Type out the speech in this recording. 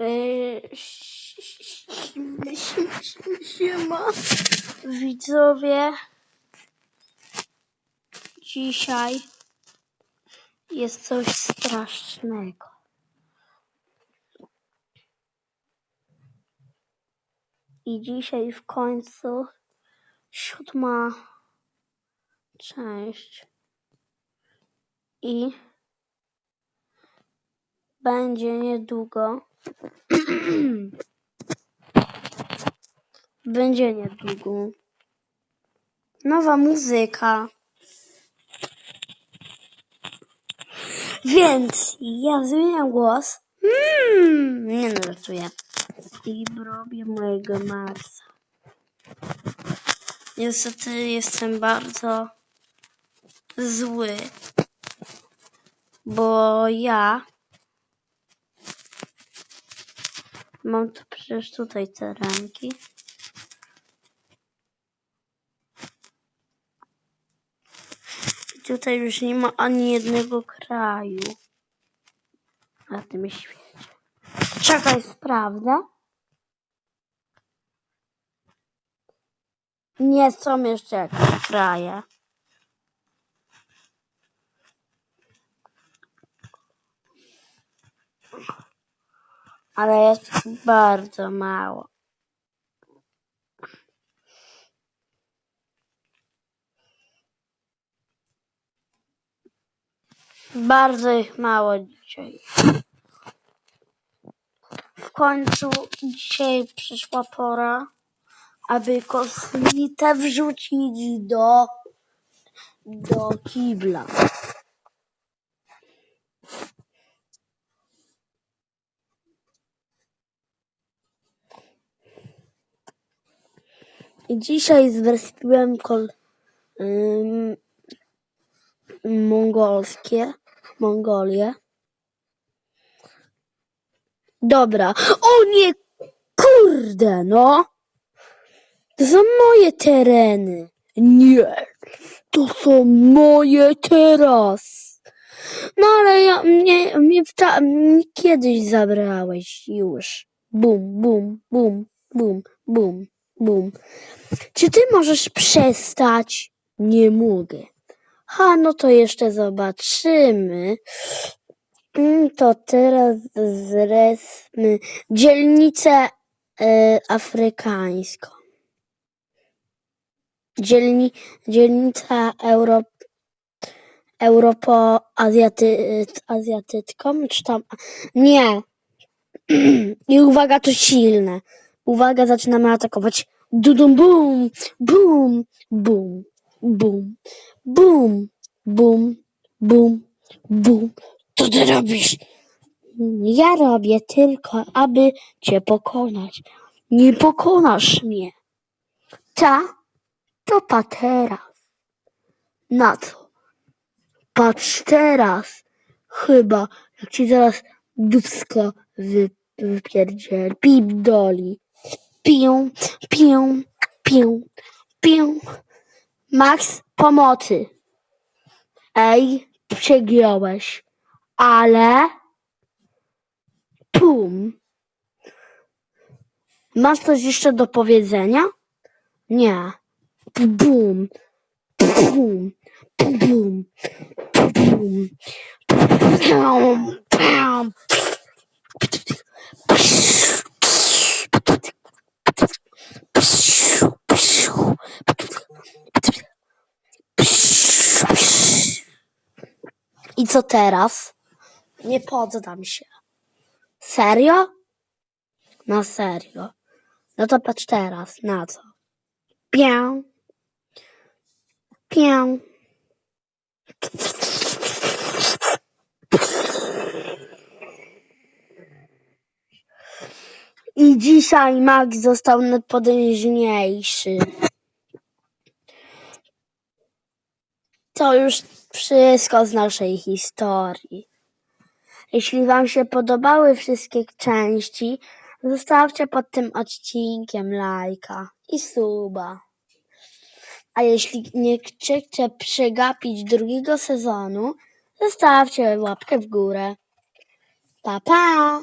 Si- si- si- Siema, widzowie. Dzisiaj jest coś strasznego. I dzisiaj w końcu siódma część. I będzie niedługo. będzie niedługo. Nowa muzyka. Więc ja zmieniam głos. Mm, nie żartuję. I robię mojego Marsa. Niestety jestem bardzo zły. Bo ja mam tu przecież tutaj te ręki. I tutaj już nie ma ani jednego kraju na tym świecie. Czekaj, sprawdzę. Nie są jeszcze jakieś kraje. Ale jest bardzo mało. Bardzo ich mało dzisiaj. W końcu dzisiaj przyszła pora, aby kosmitę wrzucić do, do kibla. I dzisiaj zrespiłem kol, ym, mongolskie, Mongolię. Dobra. O nie, kurde, no. To są moje tereny. Nie, to są moje teraz. No ale ja, mnie, mnie wcza- mnie kiedyś zabrałeś już. Bum, bum, bum, bum, bum, bum. Czy ty możesz przestać? Nie mogę. Ha, no to jeszcze zobaczymy. Mm, To teraz zresmy dzielnicę e, afrykańską. Dzielni, dzielnica Euro, Europo-Azjaty, Azjatycką, czy tam, nie. I uwaga, to silne. Uwaga, zaczynamy atakować. Dudum bum, bum, bum, bum, bum, bum, bum, bum. Co ty robisz? Ja robię tylko, aby cię pokonać. Nie pokonasz mnie. Ta to patera. Na co? Patrz teraz. Chyba, jak ci zaraz dupsko wy, wypierdziel. Pip doli. Piją, piją, piją, piją. Max, pomocy. Ej, przegiąłeś. Ale... Pum. Masz coś jeszcze do powiedzenia? Nie. Bum. Bum. Bum. Bum. Pum. Pum. I co teraz? Nie poddam się. Serio? No serio. No to patrz teraz, na co? Pię. Pię. I dzisiaj Max został najpotężniejszy. To już wszystko z naszej historii. Jeśli Wam się podobały wszystkie części, zostawcie pod tym odcinkiem lajka i suba. A jeśli nie chcecie przegapić drugiego sezonu, zostawcie łapkę w górę. Pa, pa!